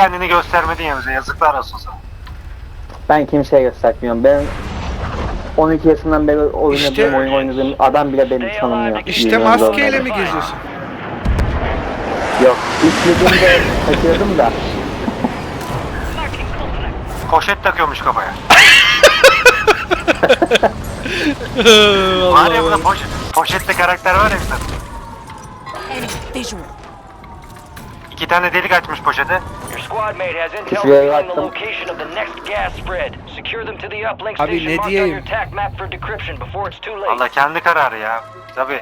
kendini göstermedin ya bize. Yazıklar olsun sana. Ben kimseye göstermiyorum. Ben 12 yaşından beri oynadığım İşte- oyun oynadığım adam bile beni tanımıyor. İşte Bilmiyorum maskeyle zorunda. mi geziyorsun? Yok. İlk ligimde takıyordum da. Poşet takıyormuş kafaya. Var ya burada poşet, poşette karakter var ya bir tane. Enemy visual. İki tane delik açmış poşete. Şuraya baktım. Abi ne diyeyim? Allah kendi kararı ya. Tabi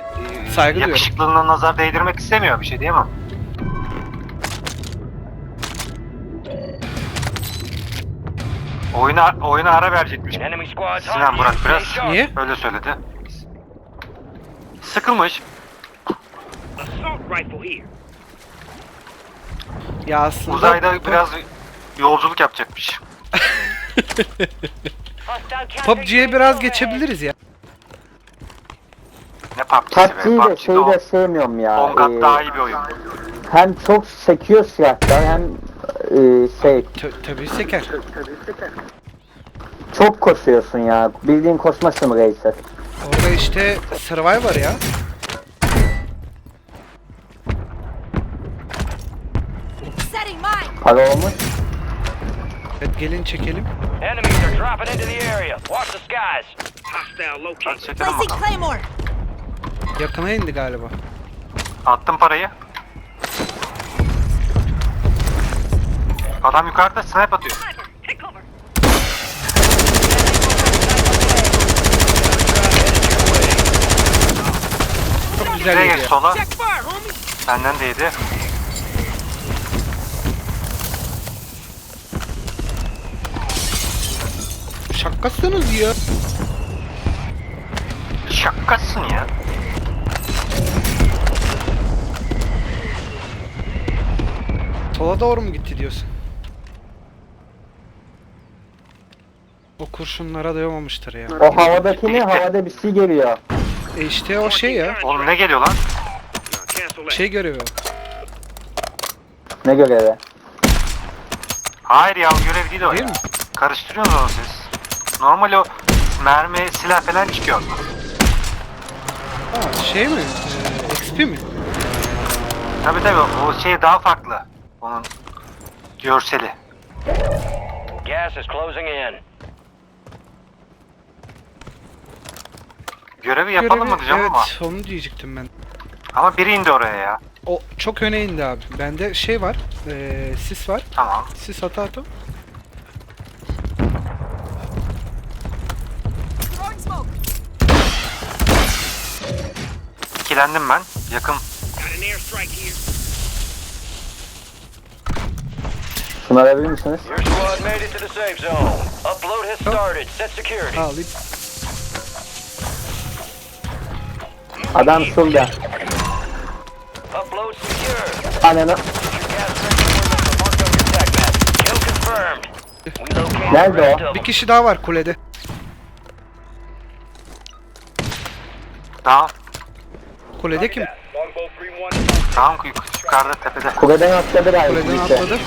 Saygı duyuyorum. yakışıklılığına nazar değdirmek istemiyor bir şey diyemem. Oyuna, oyuna ara verecekmiş. Sinan Burak biraz. Niye? öyle söyledi. Sıkılmış. Assault rifle here. Ya aslında Uzayda biraz yolculuk yapacakmış. PUBG'ye biraz geçebiliriz ya. Ne PUBG'si be. PUBG'yi de PUBG'de şeyi de sevmiyorum ya. 10 kat Ee, daha iyi bir oyun. hem çok sekiyor silahlar hem e, şey Tö- tabii seker. çok koşuyorsun ya. Bildiğin koşma simülatör. Orada işte Survivor ya. Para olmuş. Evet gelin çekelim. Enemies are dropping into the area. Watch the skies. Hostile Hadi Placing bakalım. claymore. Yakına indi galiba. Attım parayı. Adam yukarıda snipe atıyor. Çok güzel yedi geç sola. Benden de yedi. Şakasınız ya. Şakasın ya. Sola doğru mu gitti diyorsun? O kurşunlara doyamamıştır ya. O havadakini havada bir şey geliyor. E işte o şey ya. Oğlum ne geliyor lan? Şey görevi o. Ne görevi? Hayır ya o görev değil o Değil ya. mi? Karıştırıyorsunuz onu siz. Normal o mermi, silah falan çıkıyor. Ha, şey mi? Ee, XP mi? Tabi tabi o şey daha farklı. Onun görseli. Gas is closing in. Görevi yapalım Görevi- mı diyeceğim evet, ama. onu diyecektim ben. Ama biri indi oraya ya. O çok öne indi abi. Bende şey var. Ee, sis var. Tamam. Sis ata ata. İkilendim ben. Yakın. Şunu alabilir misiniz? Your squad made it to the safe zone. Upload has started. Set security. Al. it- Adam şurada. Upload secure. Ananı. Kill confirmed. We located Nerede o? Bir kişi daha var kulede. Tamam. Kulede kim? Longbow 3-1. Tamam yuk- yukarıda tepede. Kuleden atladı galiba Kuleden atladı.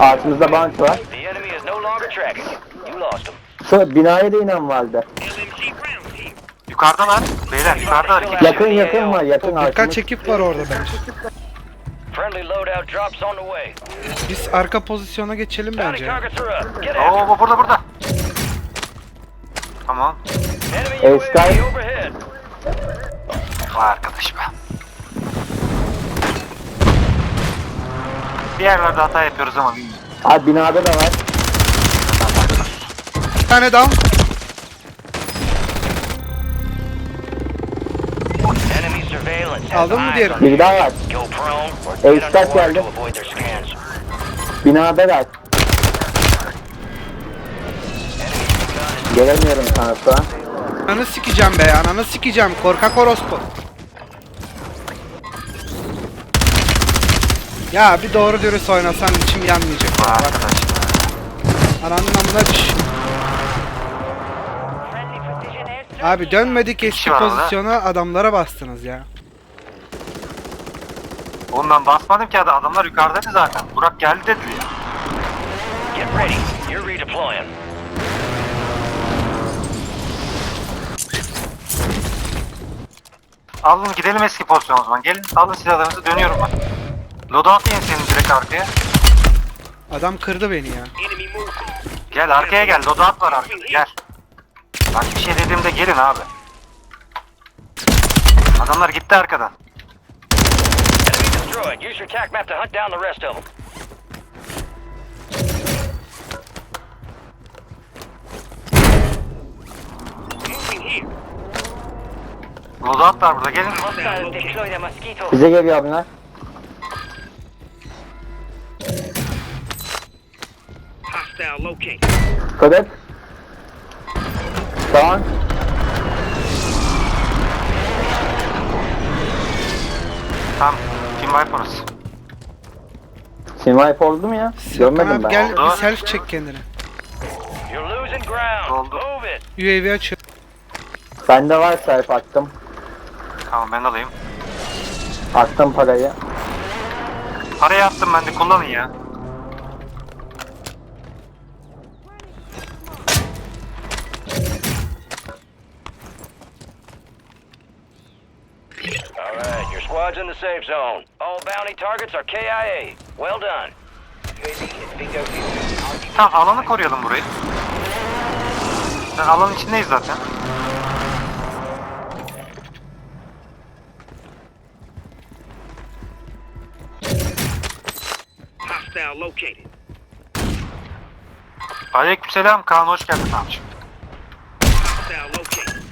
Altımızda bank var. Şu binaya da inen vardı. Yukarıdalar. Beyler yukarıdalar. İki kişi. Yakın yakın var yakın Birkaç altımız. ekip var orada bence. Biz arka pozisyona geçelim bence. Oo bu burada burada. Tamam. UAV Sky. Vay arkadaş be. Bir yerlerde hata yapıyoruz ama bilmiyorum. Abi binada da var. Bir tane down. Aldın mı eyes diğeri? on Bir daha var. Sky underwater geldi. Binada da. Gelemiyorum sana şu an. Ananı sikeceğim be ananı sikeceğim korkak orospu. Ya bir doğru dürüst oynasan içim yanmayacak. Be. Ananın amına düş. Abi dönmedik eski pozisyona adamlara bastınız ya. Oğlum ben basmadım ki adam. Adamlar yukarıdaydı zaten. Burak geldi dedi ya. Get ready. You're redeploying. Alın gidelim eski pozisyona o zaman. Gelin alın silahlarınızı dönüyorum ben. Loadout yiyin senin direkt arkaya. Adam kırdı beni ya. Gel arkaya gel. Loadout var arkada. Gel. Bak bir şey dediğimde gelin abi. Adamlar gitti arkadan. Enemy destroyed. Use your tac map to hunt down the rest of them. Loadout var burada gelin. Bize geliyor bunlar. Hostile located. Kırık. Tamam. Tamam. Team wipe orası. Sinvipe oldu mu ya? Görmedim ben. gel Oldu. bir selfie çek kendine. You're losing ground. Oldu. UAV açıyor. Bende var selfie attım. Tamam ben alayım. Attım parayı. Parayı attım ben de kullanın ya. All right, your squad's in the safe zone. All bounty targets are KIA. Well done. Tamam alanı koruyalım burayı. Sen alanın içindeyiz zaten. Located. Aleykümselam Kaan hoş geldin located.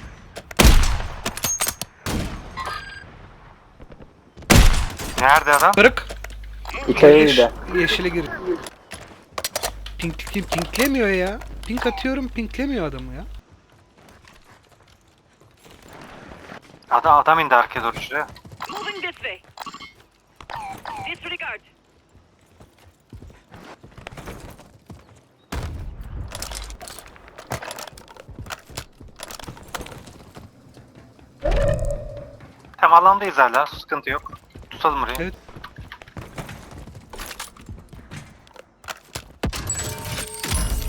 Nerede adam? Kırık. Yeş, de. yeşile gir. Pink, pink, pinklemiyor ya. Pink atıyorum pinklemiyor adamı ya. Adam, adam indi arkaya doğru şuraya. Moving this way. Disregard. Tamam alandayız hala sıkıntı yok. Tutalım burayı. Evet.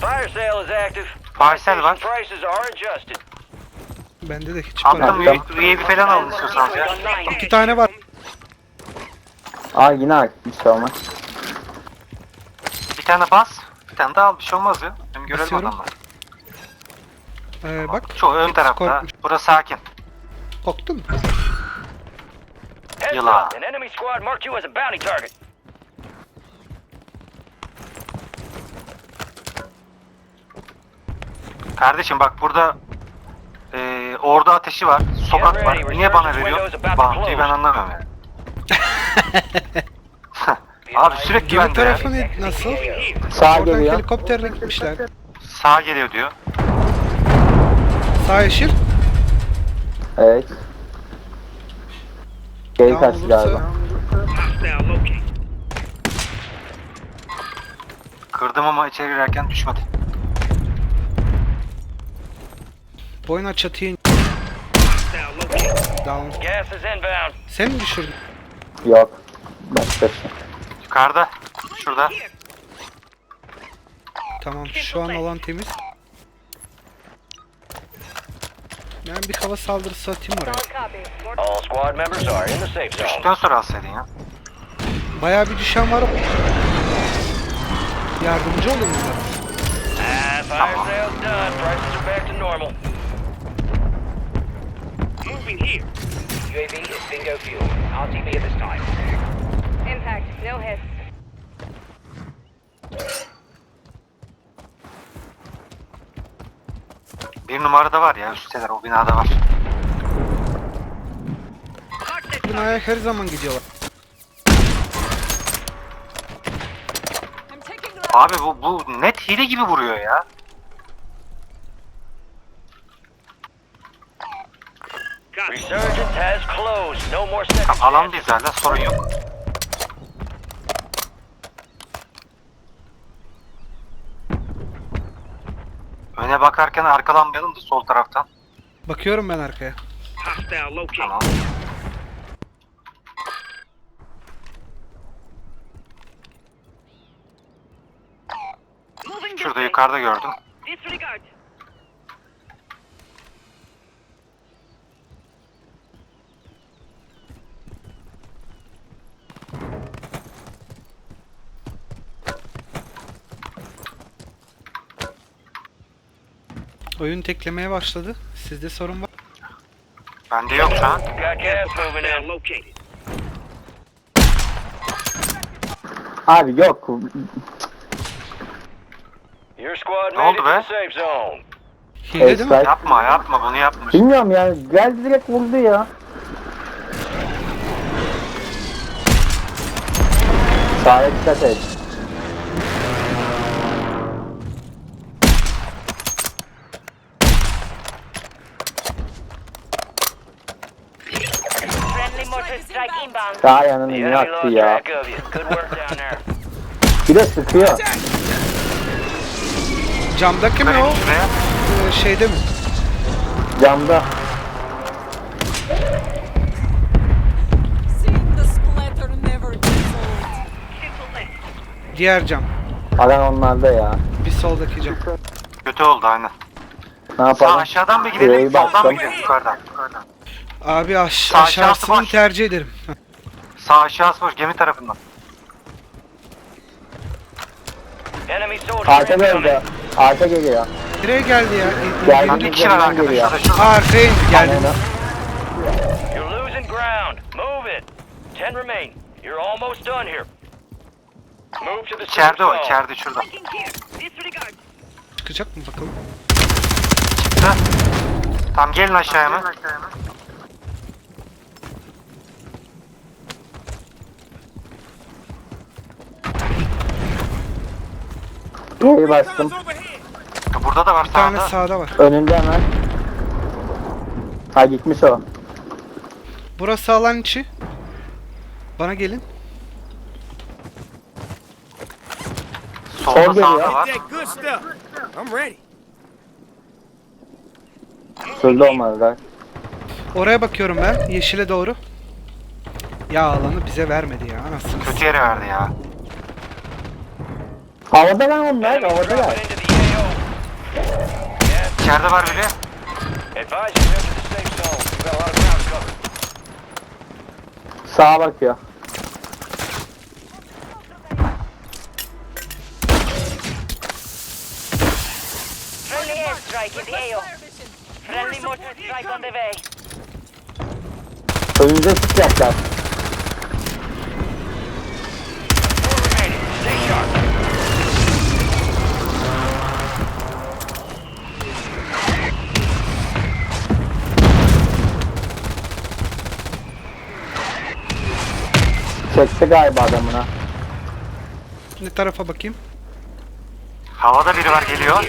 Fire sale is active. Parsel var. Prices are adjusted. Bende de hiç Attım para. Attım. UAV falan alın istiyorsanız ya. İki tane var. Aa yine ak- bir şey olmaz. Bir tane bas. Bir tane daha al bir şey olmaz ya. Hem görelim Basıyorum. adamları. Ee, bak. Çoğu ön tarafta. korkmuş. Burası sakin. Korktun mu? Yılan. up. An enemy squad marked you as a bounty target. Kardeşim bak burada eee ordu ateşi var. Sokak var. Niye bana veriyor? Bounty'yi ben anlamıyorum yani. Abi sürekli Gemi bende ya. tarafı ne, nasıl? Sağ Oradan geliyor. helikopterle gitmişler. Sağ geliyor diyor. Sağ yeşil. Evet. Geri kaçtı galiba. Kırdım ama içeri girerken düşmedi. Boyuna çatıya in- down. Gas is inbound. Sen mi düşürdün? Yok. Başkası. Yukarıda. Şurada. Tamam şu an alan temiz. Ben bir hava saldırısı atayım oraya. All squad members are in the safe zone. Düştükten sonra alsaydın ya. Bayağı bir düşen var. Yardımcı olun bunlara. Ah, fire sale's done. Prices are back to normal. Moving here. UAV is bingo fuel. RTV at this time. Impact. No hits. Bir numarada var ya üstteler o binada var. Binaya her zaman gidiyorlar. Abi bu, bu net hile gibi vuruyor ya. Resurgence has closed. No more alandayız hala sorun yok. Öne bakarken arkalanmayalım da sol taraftan. Bakıyorum ben arkaya. Tamam. Şurada yukarıda gördüm. Oyun teklemeye başladı. Sizde sorun var. Bende yok şu an. Abi yok. Your squad Ne made oldu it be? the safe zone. Hile değil mi? Yapma yapma bunu yapmış. Bilmiyorum yani geldi direkt vurdu ya. Sağa dikkat et. Strike inbound. Sağ yanını The niye attı ya? track of you. Good work down there. Bir de sıkıyor. Camdaki mi o? Ee, şeyde mi? Camda. Diğer cam. Adam onlarda ya. Bir soldaki cam. Kötü oldu aynen. Ne Sağ yapalım? aşağıdan mı gidelim? Soldan mı gidelim? Yukarıdan. Yukarıdan. Abi aş Sağ aşağısı aşağısını boş. tercih ederim. Sağ aşağısı boş gemi tarafından. Enemy soldier Arka incoming. geldi. Arka geliyor. Nereye geldi ya? Geldi. Lan bir kişi var Yanından arkada geliyor. şurada arkaya indi, geldi. Aynen. You're losing ground. Move it. Ten remain. You're almost done here. Move to the safe İçeride o zone. içeride şurada. Taking here. Disregard. Çıkacak mı bakalım? Çıktı. Tamam gelin aşağıya hemen. Geri bastım. Burada da var Bir tane sağda. sağda var. Önünde hemen. Ha gitmiş o. Burası alan içi. Bana gelin. Sol Solda geliyor. sağda var. That good stuff. I'm ready. Sözlü olmadılar. Oraya bakıyorum ben. Yeşile doğru. Ya alanı bize vermedi ya anasını. Kötü yere verdi ya. Havada lan onlar. Havada. Gas İçeride var biri. Sağa bakıyor. Friendly airstrike in the AO. Friendly mortar strike on the way. Önünüze sık yapacak. Çekti galiba adamına. Ne tarafa bakayım? Havada biri var geliyor.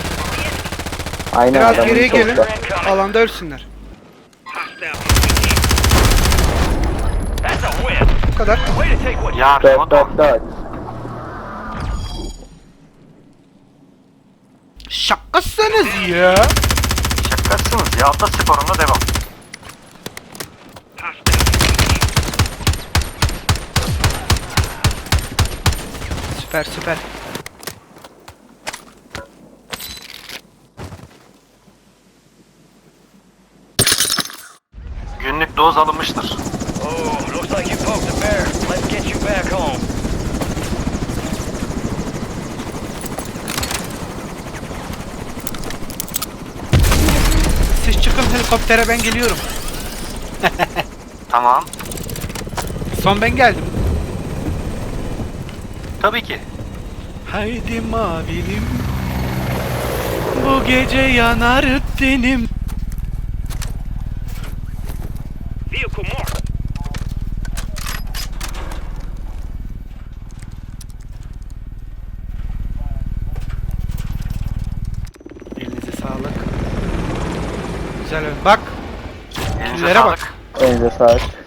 Aynen Biraz adamını geriye gelin. Alanda ölsünler. That's a. Bu kadar. Way to take what you Ya Dört Remoto. dört dört. Şakasınız ya. Şakasınız ya. Ata sporuna devam. Süper süper. Günlük doz alınmıştır. Oh, looks like you poked the bear. Let's get you back home. Siz çıkın helikoptere ben geliyorum. Tamam. Son ben geldim. Tabii ki. Haydi mavilim. Bu gece yanar tenim. Vehicle marked. Elinize sağlık. Güzel. Bak. Elinize bak. Elinize sağlık.